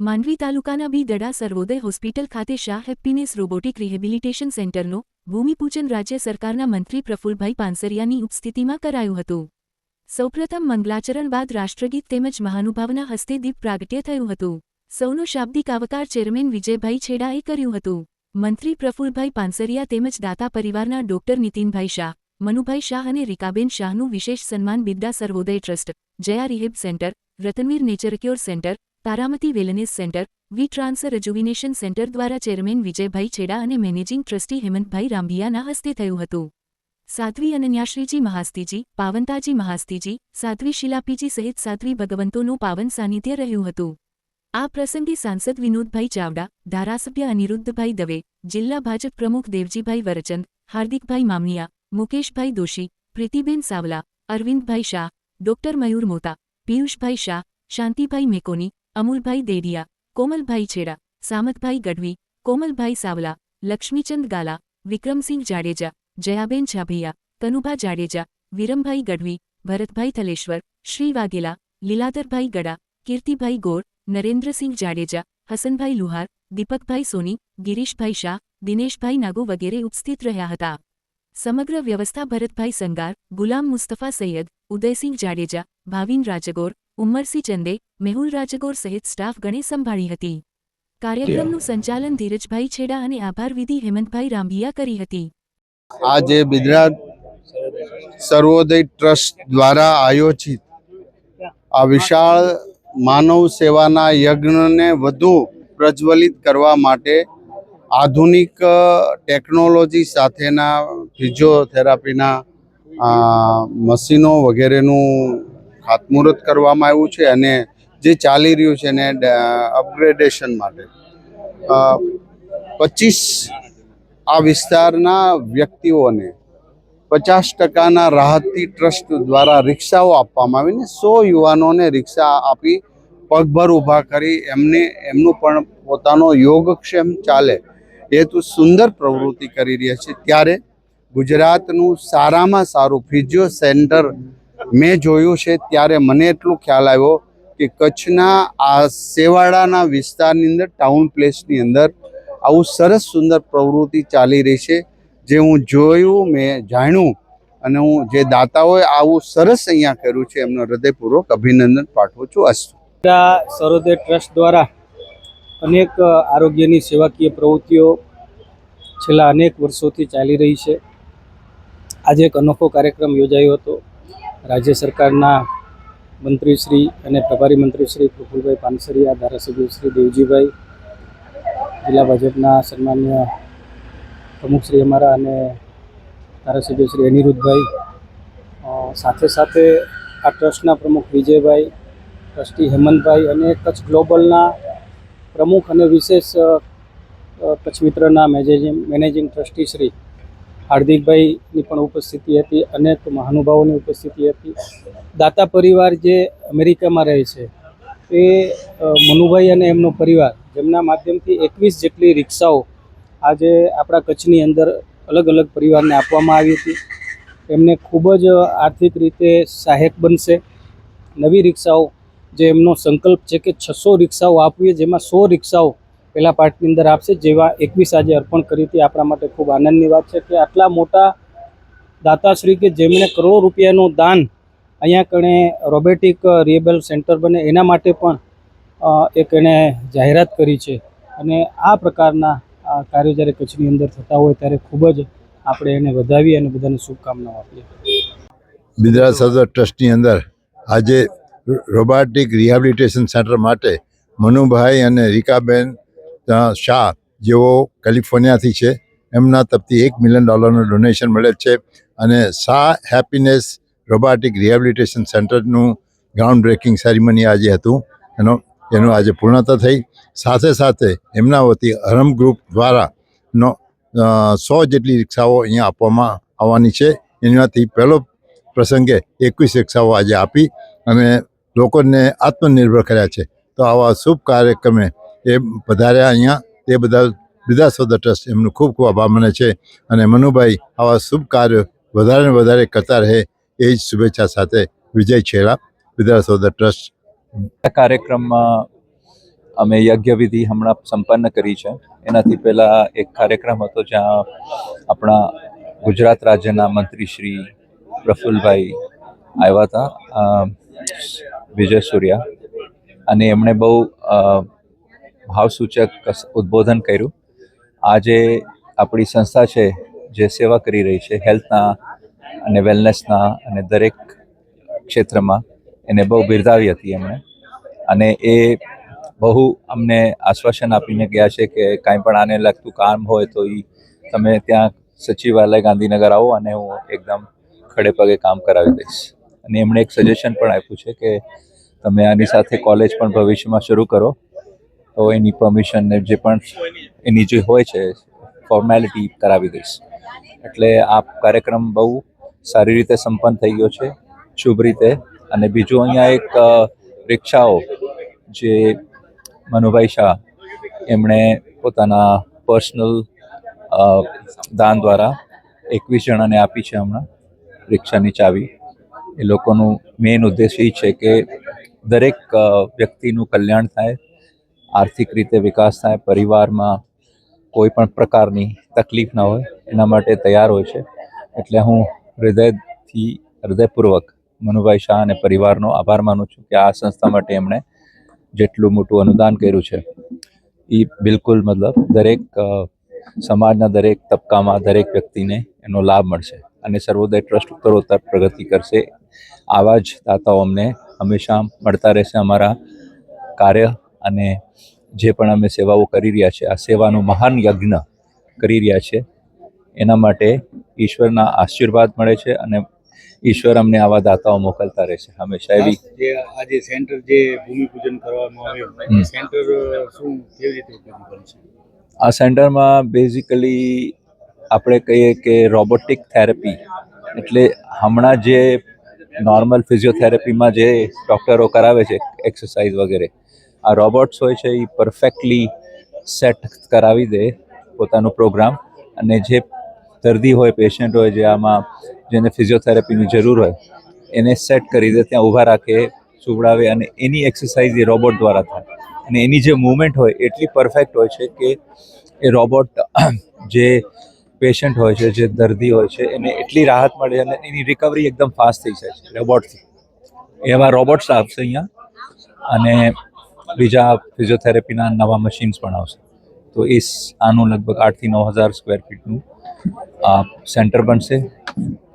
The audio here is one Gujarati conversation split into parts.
માંડવી તાલુકાના બી દડા સર્વોદય હોસ્પિટલ ખાતે શાહ હેપ્પીનેસ રોબોટિક રિહેબિલિટેશન સેન્ટરનો ભૂમિપૂજન રાજ્ય સરકારના મંત્રી પ્રફુલભાઈ પાનસરિયાની ઉપસ્થિતિમાં કરાયું હતું. સૌપ્રથમ મંગલાચરણ બાદ રાષ્ટ્રગીત તેમજ મહાનુભાવના હસ્તે દીપ પ્રાગટ્ય થયું હતું. સૌનો શાબ્દિક આવકાર ચેરમેન વિજયભાઈ છેડાએ કર્યું હતું. મંત્રી પ્રફુલભાઈ પાનસરિયા તેમજ દાતા પરિવારના ડોક્ટર નીતિનભાઈ શાહ, મનુભાઈ શાહ અને રીકાબેન શાહનું વિશેષ સન્માન Bidda Sarvodaya trust, Jaya rehab centre, Ratanvir nature cure centre Taramati wellness centre, વી ટ્રાન્સર રજુવિનેશન સેન્ટર દ્વારા ચેરમેન વિજયભાઈ છેડા અને મેનેજિંગ ટ્રસ્ટી હેમંતભાઈ રાંભિયાના હસ્તે થયું હતું. સાધ્વી અનન્યાશ્રીજી મહાસ્તીજી, પાવનતાજી મહાસ્તીજી, સાધ્વી શિલાપીજી સહિત સાધ્વી ભગવંતોનું પાવન સાનિધ્ય રહ્યું હતું. આ પ્રસંગે સાંસદ વિનોદભાઈ ચાવડા, ધારાસભ્ય અનિરુદ્ધભાઈ દવે, જિલ્લા ભાજપ પ્રમુખ દેવજીભાઈ વરચંદ, હાર્દિકભાઈ મામનિયા, મુકેશભાઈ દોશી, પ્રીતિબેન સાવલા, અરવિંદભાઈ શાહ, ડોક્ટર મયુર મોતા, પિયુષભાઈ શાહ, શાંતિભાઈ મેકોની અમુલભાઈ દેડિયા કોમલભાઈ છેડા સામતભાઈ ગઢવી કોમલભાઈ સાવલા લક્ષ્મીચંદ ગાલા વિક્રમસિંહ જાડેજા જયાબેન છાભૈયા તનુભા જાડેજા વિરમભાઈ ગઢવી ભરતભાઈ થલેશ્વર શ્રી વાઘેલા લીલાધરભાઈ ગડા કીર્તિભાઈ ગોર નરેન્દ્રસિંહ જાડેજા હસનભાઈ લુહાર દીપકભાઈ સોની ગિરીશભાઈ શાહ દિનેશભાઈ નાગુ વગેરે ઉપસ્થિત રહ્યા હતા સમગ્ર વ્યવસ્થા ભરતભાઈ સંગાર ગુલામ મુસ્તફા સૈયદ ઉદયસિંહ જાડેજા ભાવિન રાજગોર ઉમ્મરસિંહ ચંદે મેહુલ રાજગોર સહિત સ્ટાફ ગણે સંભાળી હતી. કાર્યક્રમનું સંચાલન ધીરજભાઈ છેડા અને આભાર વિધિ હેમંતભાઈ રાંભિયા કરી હતી. આજે બિદરા સર્વોદય ટ્રસ્ટ દ્વારા આયોજિત આ વિશાળ માનવ સેવાના યજ્ઞને વધુ પ્રજ્વલિત કરવા માટે આધુનિક ટેકનોલોજી સાથેના ફિઝિયોથેરાપીના મશીનો વગેરેનું ખાતમુહૂર્ત કરવામાં આવ્યું છે અને જે ચાલી રહ્યું છે એને અપગ્રેડેશન માટે. પચીસ આ વિસ્તારના વ્યક્તિઓને પચાસ ટકાના રાહતથી ટ્રસ્ટ દ્વારા રિક્ષાઓ આપવામાં આવીને સો યુવાનોને રિક્ષા આપી પગભર ઊભા કરી એમને, એમનું પણ પોતાનો યોગક્ષેમ ચાલે એ તો સુંદર પ્રવૃત્તિ કરી રહ્યા છે. ત્યારે ગુજરાતનું સારામાં સારું ફિઝિયો સેન્ટર મેં જોયું છે ત્યારે મને એટલું ખ્યાલ આવ્યો કે કચ્છના આ સેવાડાના વિસ્તારની અંદર ટાઉન પ્લેસની અંદર આવું સરસ સુંદર પ્રવૃત્તિ ચાલી રહી છે. જે હું જોયું, મેં જાણ્યું અને હું જે દાતાઓએ આવું સરસ અહીંયા કર્યું છે, એમનો હૃદયપૂર્વક અભિનંદન પાઠવું છું અસ્તુ. સરોદય ટ્રસ્ટ દ્વારા અનેક આરોગ્યની સેવાકીય પ્રવૃત્તિઓ છેલ્લા અનેક વર્ષોથી ચાલી રહી છે. આજે એક અનોખો કાર્યક્રમ યોજાયો હતો. રાજ્ય સરકારના મંત્રીશ્રી અને પ્રભારી મંત્રીશ્રી પ્રફુલભાઈ પાનસરિયા, ધારાસભ્ય શ્રી દેવજીભાઈ, જિલ્લા ભાજપના સન્માન્ય પ્રમુખશ્રી અમારા અને ધારાસભ્ય શ્રી અનિરુદ્ધભાઈ સાથે સાથે આ ટ્રસ્ટના પ્રમુખ વિજયભાઈ, ટ્રસ્ટી હેમંતભાઈ અને કચ્છ ગ્લોબલના પ્રમુખ અને વિશેષ કચ્છ મિત્રના મેનેજિંગ મેનેજિંગ ટ્રસ્ટી શ્રી હાર્દિકભાઈની પણ ઉપસ્થિતિ હતી, અનેક મહાનુભાવોની ઉપસ્થિતિ હતી. દાતા પરિવાર જે અમેરિકામાં રહે છે, એ મનુભાઈ અને એમનો પરિવાર, જેમના માધ્યમથી એકવીસ જેટલી રિક્ષાઓ આજે આપણા કચ્છની અંદર અલગ અલગ પરિવારને આપવામાં આવી હતી. એમને ખૂબ જ આર્થિક રીતે સહાયક બનશે. નવી રિક્ષાઓ, જે એમનો સંકલ્પ છે કે છસો રિક્ષાઓ આપવીએ જેમાં સો રિક્ષાઓ પહેલા પાર્ટની અંદર આપશે, જેવા એકવીસ આજે અર્પણ કરી હતી. આપણા માટે ખૂબ આનંદની વાત છે કે આટલા મોટા દાતાશ્રી કે જેમણે કરોડો રૂપિયાનું દાન અહીંયા કણે રોબોટિક રિએબલ સેન્ટર બને, એના માટે પણ એક એણે જાહેરાત કરી છે. અને આ પ્રકારના કાર્યો જ્યારે કચ્છની અંદર થતા હોય ત્યારે ખૂબ જ આપણે એને વધાવી અને બધાને શુભકામનાઓ આપીએ. બિદ્રા સદર ટ્રસ્ટની અંદર આજે રોબોટિક રિહેબિલિટેશન સેન્ટર માટે મનુભાઈ અને રીકાબેન શાહ જેઓ કેલિફોર્નિયાથી છે, એમના તરફથી એક મિલિયન ડોલરનું ડોનેશન મળે છે અને શાહ હેપીનેસ રોબાટિક રિહેબિલિટેશન સેન્ટરનું ગ્રાઉન્ડ બ્રેકિંગ સેરેમની આજે હતું. એનો, એનું આજે પૂર્ણતા થઈ. સાથે સાથે એમના વતી અરમ ગ્રુપ દ્વારા નો સો જેટલી રિક્ષાઓ અહીંયા આપવામાં આવવાની છે. એનાથી પહેલો પ્રસંગે એકવીસ રિક્ષાઓ આજે આપી અને લોકોને આત્મનિર્ભર કર્યા છે. તો આવા શુભ કાર્યક્રમે એ પધાર્યા અહીંયા. તે બધા બિદા સોદા ટ્રસ્ટ એમનું ખૂબ ખૂબ આભાર માને છે અને મનુભાઈ આવા શુભ કાર્યો વધારે ને વધારે કરતા રહે એ જ શુભેચ્છા સાથે વિજય છેડા બિદા સોદા ટ્રસ્ટ. કાર્યક્રમમાં અમે યજ્ઞવિધિ હમણાં સંપન્ન કરી છે. એનાથી પહેલાં એક કાર્યક્રમ હતો જ્યાં આપણા ગુજરાત રાજ્યના મંત્રી શ્રી પ્રફુલભાઈ આવ્યા હતા વિજય સૂર્યા. અને એમણે બહુ ભાવસૂચક ઉદ્બોધન કર્યું. આજે આપણી સંસ્થા છે જે સેવા કરી રહી છે હેલ્થના અને વેલનેસના અને દરેક ક્ષેત્રમાં. એને બહુ બિરદાવી હતી એમણે. અને એ બહુ અમને આશ્વાસન આપીને ગયા છે કે કાંઈ પણ આને લગતું કામ હોય તો એ તમે ત્યાં સચિવાલય ગાંધીનગર આવો અને હું એકદમ ખડે પગે કામ કરાવી દઈશ. અને એમણે એક સજેશન પણ આપ્યું છે કે તમે આની સાથે કોલેજ પણ ભવિષ્યમાં શરૂ કરો. તો એની પરમિશન ને જે પણ એની જે હોય છે ફોર્મેલિટી કરાવી દઈશ. એટલે આ કાર્યક્રમ બહુ સારી રીતે સંપન્ન થઈ ગયો છે, શુભ રીતે. અને બીજું અહીંયા એક રિક્ષાઓ જે મનુભાઈ શાહ એમણે પોતાના પર્સનલ દાન દ્વારા એકવીસ જણાને આપી છે હમણાં રિક્ષાની ચાવી. એ લોકોનું મેઇન ઉદ્દેશ એ છે કે દરેક વ્યક્તિનું કલ્યાણ થાય આર્થિક રીતે વિકાસ થાય, પરિવારમાં કોઈ પણ પ્રકારની તકલીફ ના હોય, એના માટે તૈયાર હોય છે. એટલે હું હૃદયથી, હૃદયપૂર્વક મનુભાઈ શાહ અને પરિવારનો આભાર માનું છું કે આ સંસ્થા માટે એમણે જેટલું મોટું અનુદાન કર્યું છે. એ બિલકુલ મતલબ દરેક સમાજના દરેક તબક્કામાં દરેક વ્યક્તિને એનો લાભ મળશે અને સર્વોદય ટ્રસ્ટ ઉત્તરોત્તર પ્રગતિ કરશે. આવા જ દાતાઓ અમને હંમેશા મળતા રહેશે અમારા કાર્ય અને જે પણ અમે સેવાઓ કરી રહ્યા છે આ સેવાનું મહાન યજ્ઞ કરી રહ્યા છે એના માટે ઈશ્વરના આશીર્વાદ મળે છે અને ઈશ્વર અમને આવા દાતાઓ મોકલતા રહેશે હંમેશા એવી જે આજે સેન્ટર જે ભૂમિપૂજન કરવામાં આવ્યું સેન્ટર શું કેવી રીતે આ સેન્ટરમાં બેઝિકલી આપણે કહીએ કે રોબોટિક થેરેપી એટલે હમણાં જે નોર્મલ ફિઝિયોથેરાપીમાં જે ડૉક્ટરો કરાવે છે એક્સરસાઇઝ વગેરે આ રોબોટ્સ હોય છે, એ પરફેક્ટલી સેટ કરાવી દે પોતાનો પ્રોગ્રામ અને જે દર્દી હોય પેશન્ટ હોય, જે આમાં જેને ફિઝિયોથેરાપીની જરૂર હોય, એને સેટ કરી દે, ત્યાં ઊભા રાખે, સુવડાવે અને એની એક્સરસાઇઝ એ રોબોટ દ્વારા થાય. અને એની જે મુવમેન્ટ હોય, એટલી પરફેક્ટ હોય છે કે એ રોબોટ જે પેશન્ટ હોય છે, જે દર્દી હોય છે, એને એટલી રાહત મળે અને એની રિકવરી એકદમ ફાસ્ટ થઈ જાય છે રોબોટથી એવા રોબોટ્સ આવશે અહીંયા. અને બીજા ફિઝિયોથેરાપીના નવા મશીન્સ પણ આવશે. તો એ આનું લગભગ આઠથી નવ હજાર સ્ક્વેર ફીટનું આ સેન્ટર બનશે.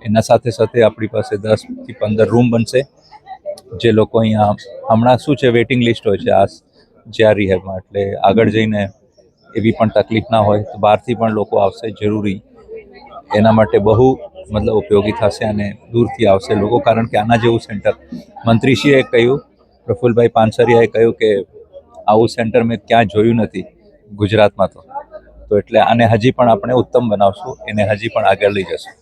એના સાથે સાથે આપણી પાસે દસથી પંદર રૂમ બનશે. જે લોકો અહીંયા, હમણાં શું છે વેઇટિંગ લિસ્ટ હોય છે, આ જ્યાં રિહેબમાં એટલે આગળ જઈને એવી પણ તકલીફ ના હોય, તો બહારથી પણ લોકો આવશે, જરૂરી. એના માટે બહુ, મતલબ ઉપયોગી થશે અને દૂરથી આવશે લોકો. કારણ કે આના જેવું સેન્ટર મંત્રીશ્રીએ કહ્યું પ્રફુલભાઈ પાનસરિયાએ કહ્યું કે આવું સેન્ટર મેં ક્યાં જોયું નથી ગુજરાતમાં તો. તો એટલે આને હજી પણ આપણે ઉત્તમ બનાવશું, એને હજી પણ આગળ લઈ જશું.